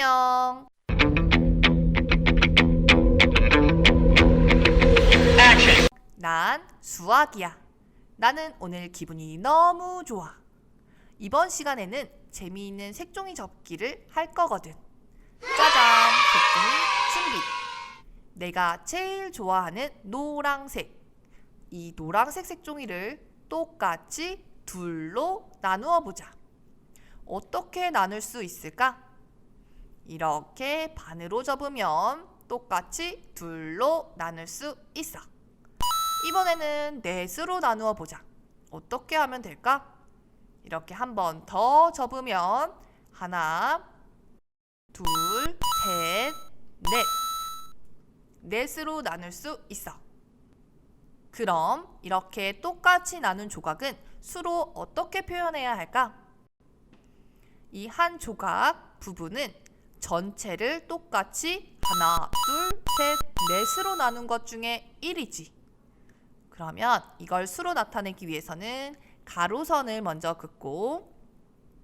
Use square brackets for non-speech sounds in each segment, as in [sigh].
안녕. 난 수학이야. 나는 오늘 기분이 너무 좋아. 이번 시간에는 재미있는 색종이 접기를 할 거거든. 짜잔! 색종이 준비! 내가 제일 좋아하는 노랑색. 이 노랑색 색종이를 똑같이 둘로 나누어 보자. 어떻게 나눌 수 있을까? 이렇게 반으로 접으면 똑같이 둘로 나눌 수 있어. 이번에는 넷으로 나누어 보자. 어떻게 하면 될까? 이렇게 한 번 더 접으면 하나, 둘, 셋, 넷. 넷으로 나눌 수 있어. 그럼 이렇게 똑같이 나눈 조각은 수로 어떻게 표현해야 할까? 이 한 조각 부분은 전체를 똑같이 하나, 둘, 셋, 넷으로 나눈 것 중에 1이지. 그러면 이걸 수로 나타내기 위해서는 가로선을 먼저 긋고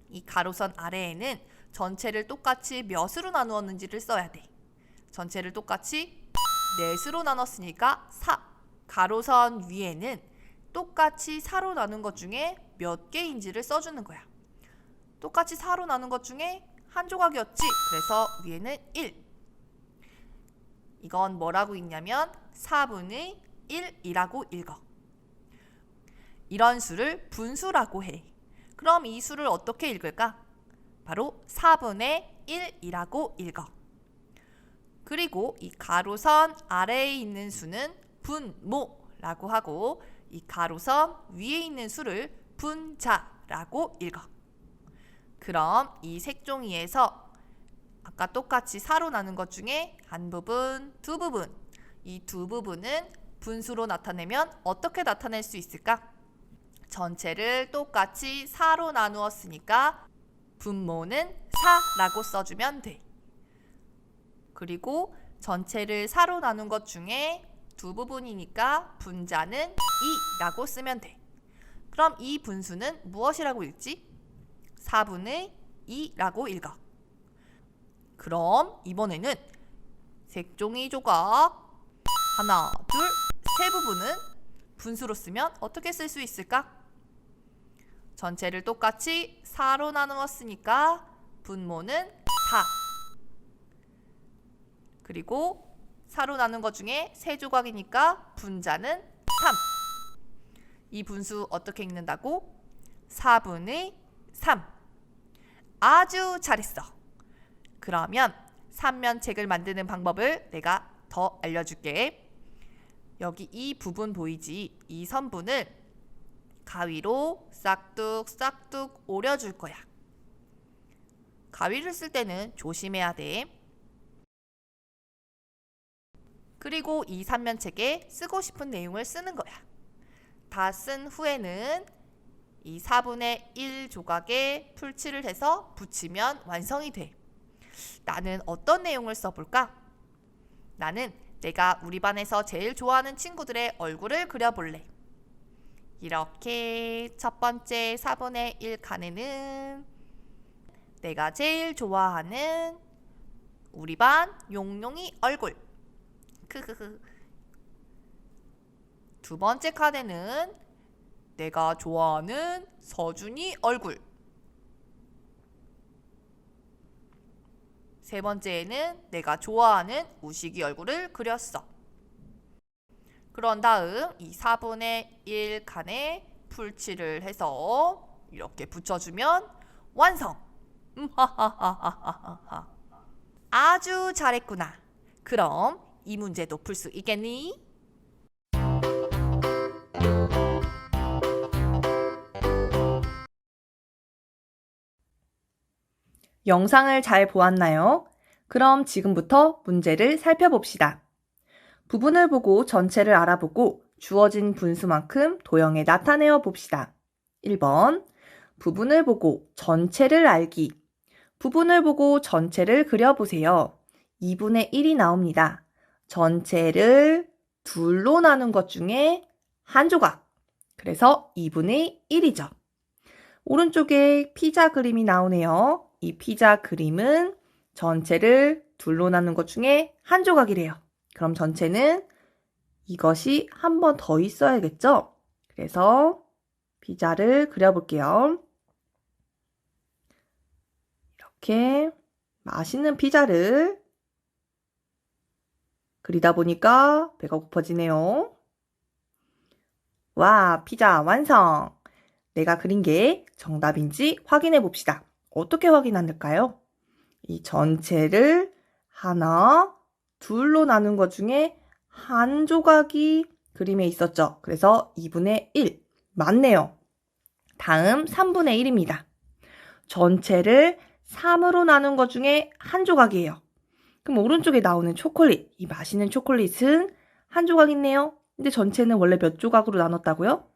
이 가로선 아래에는 전체를 똑같이 몇으로 나누었는지를 써야 돼. 전체를 똑같이 넷으로 나눴으니까 4. 가로선 위에는 똑같이 4로 나눈 것 중에 몇 개인지를 써주는 거야. 똑같이 4로 나눈 것 중에 한 조각이었지. 그래서 위에는 1. 이건 뭐라고 읽냐면 4분의 1이라고 읽어. 이런 수를 분수라고 해. 그럼 이 수를 어떻게 읽을까? 바로 4분의 1이라고 읽어. 그리고 이 가로선 아래에 있는 수는 분모라고 하고 이 가로선 위에 있는 수를 분자라고 읽어. 그럼 이 색종이에서 아까 똑같이 4로 나눈 것 중에 한 부분, 두 부분 이 두 부분은 분수로 나타내면 어떻게 나타낼 수 있을까? 전체를 똑같이 4로 나누었으니까 분모는 4라고 써주면 돼. 그리고 전체를 4로 나눈 것 중에 두 부분이니까 분자는 2라고 쓰면 돼. 그럼 이 분수는 무엇이라고 읽지? 4분의 2라고 읽어. 그럼 이번에는 색종이 조각 하나, 둘, 세 부분은 분수로 쓰면 어떻게 쓸 수 있을까? 전체를 똑같이 4로 나누었으니까 분모는 4. 그리고 4로 나눈 것 중에 세 조각이니까 분자는 3. 이 분수 어떻게 읽는다고? 4분의 3. 아주 잘했어. 그러면 삼면책을 만드는 방법을 내가 더 알려줄게. 여기 이 부분 보이지? 이 선분을 가위로 싹둑 싹둑 오려줄 거야. 가위를 쓸 때는 조심해야 돼. 그리고 이 삼면책에 쓰고 싶은 내용을 쓰는 거야. 다 쓴 후에는 이 4분의 1 조각에 풀칠을 해서 붙이면 완성이 돼. 나는 어떤 내용을 써볼까? 나는 내가 우리 반에서 제일 좋아하는 친구들의 얼굴을 그려볼래. 이렇게 첫 번째 4분의 1 칸에는 내가 제일 좋아하는 우리 반 용용이 얼굴. 크크크. 두 번째 칸에는 내가 좋아하는 서준이 얼굴. 세 번째에는 내가 좋아하는 우식이 얼굴을 그렸어. 그런 다음 이 4분의 1 칸에 풀칠을 해서 이렇게 붙여주면 완성! [laughs] 아주 잘했구나. 그럼 이 문제도 풀 수 있겠니? 영상을 잘 보았나요? 그럼 지금부터 문제를 살펴봅시다. 부분을 보고 전체를 알아보고 주어진 분수만큼 도형에 나타내어 봅시다. 1번. 부분을 보고 전체를 알기. 부분을 보고 전체를 그려보세요. 2분의 1이 나옵니다. 전체를 둘로 나눈 것 중에 한 조각. 그래서 2분의 1이죠. 오른쪽에 피자 그림이 나오네요. 이 피자 그림은 전체를 둘로 나눈 것 중에 한 조각이래요. 그럼 전체는 이것이 한 번 더 있어야겠죠? 그래서 피자를 그려볼게요. 이렇게 맛있는 피자를 그리다 보니까 배가 고파지네요. 와, 피자 완성! 내가 그린 게 정답인지 확인해 봅시다. 어떻게 확인할까요? 이 전체를 하나, 둘로 나눈 것 중에 한 조각이 그림에 있었죠. 그래서 2분의 1. 맞네요. 다음 3분의 1입니다. 전체를 3으로 나눈 것 중에 한 조각이에요. 그럼 오른쪽에 나오는 초콜릿, 이 맛있는 초콜릿은 한 조각 있네요. 근데 전체는 원래 몇 조각으로 나눴다고요?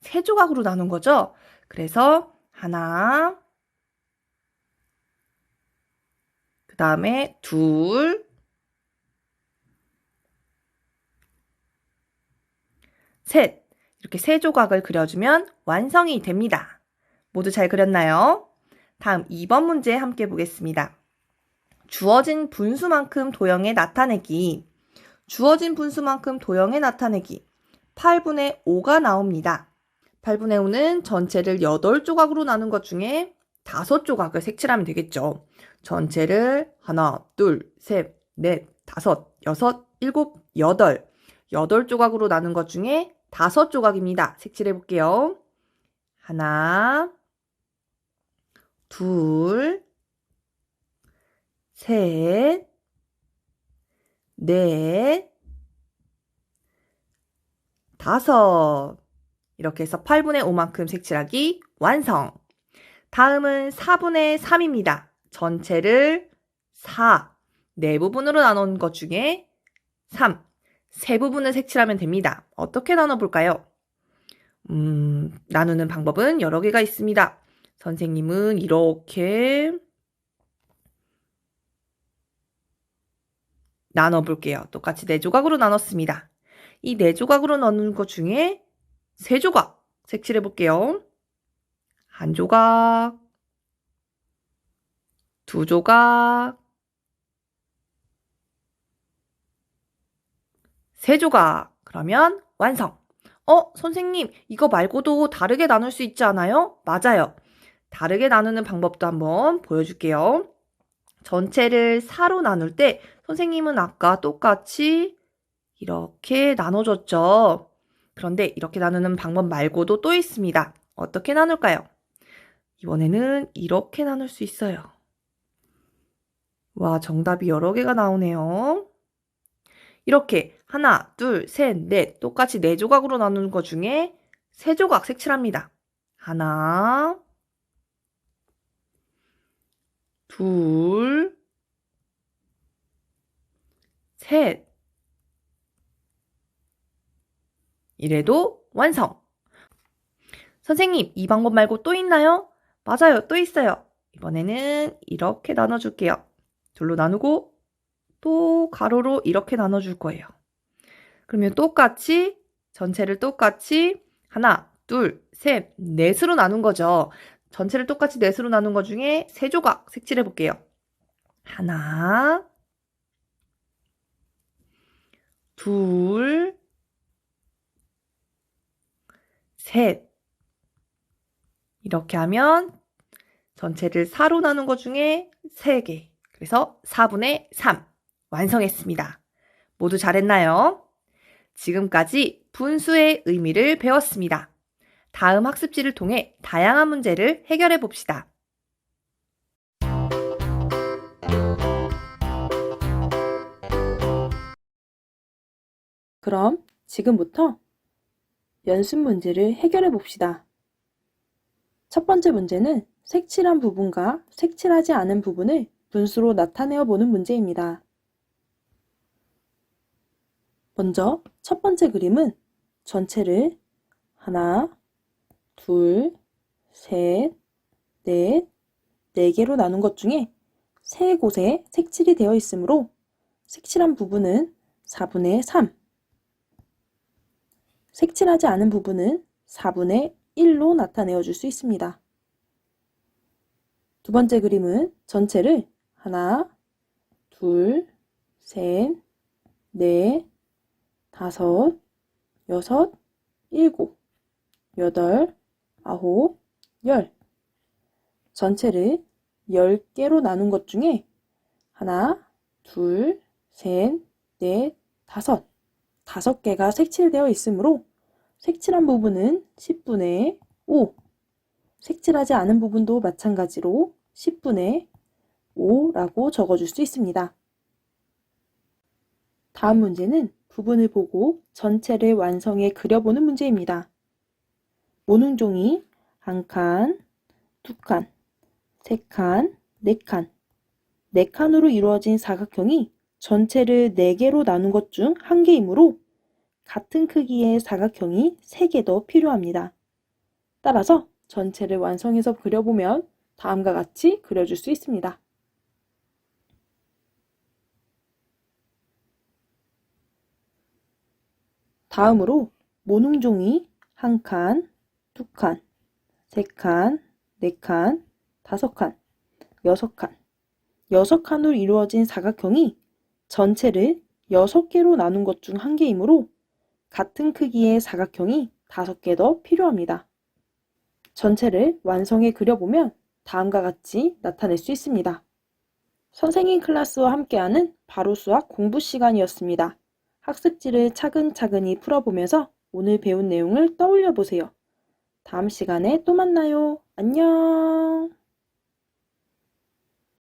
세 조각으로 나눈 거죠? 그래서 하나, 그 다음에 둘, 셋. 이렇게 세 조각을 그려주면 완성이 됩니다. 모두 잘 그렸나요? 다음 2번 문제 함께 보겠습니다. 주어진 분수만큼 도형에 나타내기. 주어진 분수만큼 도형에 나타내기. 8분의 5가 나옵니다. 8분의 5는 전체를 8조각으로 나눈 것 중에 5조각을 색칠하면 되겠죠. 전체를 하나, 둘, 셋, 넷, 다섯, 여섯, 일곱, 여덟. 여덟 조각으로 나눈 것 중에 다섯 조각입니다. 색칠해 볼게요. 하나, 둘, 셋, 넷, 다섯. 이렇게 해서 8분의 5만큼 색칠하기 완성. 다음은 4분의 3입니다. 전체를 4, 네 부분으로 나눈 것 중에 3, 세 부분을 색칠하면 됩니다. 어떻게 나눠볼까요? 음, 나누는 방법은 여러 개가 있습니다. 선생님은 이렇게 나눠볼게요. 똑같이 네 조각으로 나눴습니다. 이 네 조각으로 나눈 것 중에 세 조각 색칠해 볼게요. 한 조각, 두 조각, 세 조각. 그러면 완성. 어, 선생님, 이거 말고도 다르게 나눌 수 있지 않아요? 맞아요. 다르게 나누는 방법도 한번 보여줄게요. 전체를 4로 나눌 때 선생님은 아까 똑같이 이렇게 나눠줬죠. 그런데 이렇게 나누는 방법 말고도 또 있습니다. 어떻게 나눌까요? 이번에는 이렇게 나눌 수 있어요. 와, 정답이 여러 개가 나오네요. 이렇게 하나, 둘, 셋, 넷 똑같이 네 조각으로 나누는 것 중에 세 조각 색칠합니다. 하나, 둘, 셋. 이래도 완성. 선생님, 이 방법 말고 또 있나요? 맞아요, 또 있어요. 이번에는 이렇게 나눠줄게요. 둘로 나누고 또 가로로 이렇게 나눠줄 거예요. 그러면 똑같이 전체를 똑같이 하나, 둘, 셋, 넷으로 나눈 거죠. 전체를 똑같이 넷으로 나눈 것 중에 세 조각 색칠해 볼게요. 하나, 둘, 셋. 이렇게 하면 전체를 4로 나눈 것 중에 3개. 그래서 4분의 3. 완성했습니다. 모두 잘했나요? 지금까지 분수의 의미를 배웠습니다. 다음 학습지를 통해 다양한 문제를 해결해 봅시다. 그럼 지금부터 연습 문제를 해결해 봅시다. 첫 번째 문제는 색칠한 부분과 색칠하지 않은 부분을 분수로 나타내어 보는 문제입니다. 먼저 첫 번째 그림은 전체를 하나, 둘, 셋, 넷, 네 개로 나눈 것 중에 세 곳에 색칠이 되어 있으므로 색칠한 부분은 4분의 3, 색칠하지 않은 부분은 4분의 1로 나타내어 줄 수 있습니다. 두 번째 그림은 전체를 하나, 둘, 셋, 넷, 다섯, 여섯, 일곱, 여덟, 아홉, 열. 전체를 열 개로 나눈 것 중에 하나, 둘, 셋, 넷, 다섯. 다섯 개가 색칠되어 있으므로 색칠한 부분은 10분의 5. 색칠하지 않은 부분도 마찬가지로 10분의 5라고 적어줄 수 있습니다. 다음 문제는 부분을 보고 전체를 완성해 그려보는 문제입니다. 모눈종이 한 칸, 두 칸, 세 칸, 네 칸. 네 칸으로 이루어진 사각형이 전체를 네 개로 나눈 것 중 한 개이므로 같은 크기의 사각형이 세개더 필요합니다. 따라서 전체를 완성해서 그려보면 다음과 같이 그려줄 수 있습니다. 다음으로 모눈종이 한 칸, 두 칸, 세 칸, 네 칸, 다섯 칸, 여섯 칸. 여섯 칸으로 이루어진 사각형이 전체를 여섯 개로 나눈 것 중 한 개이므로 같은 크기의 사각형이 다섯 개더 필요합니다. 전체를 완성해 그려보면 다음과 같이 나타낼 수 있습니다. 선생님 클래스와 함께하는 바로 수학 공부 시간이었습니다. 학습지를 차근차근히 풀어보면서 오늘 배운 내용을 떠올려 보세요. 다음 시간에 또 만나요. 안녕!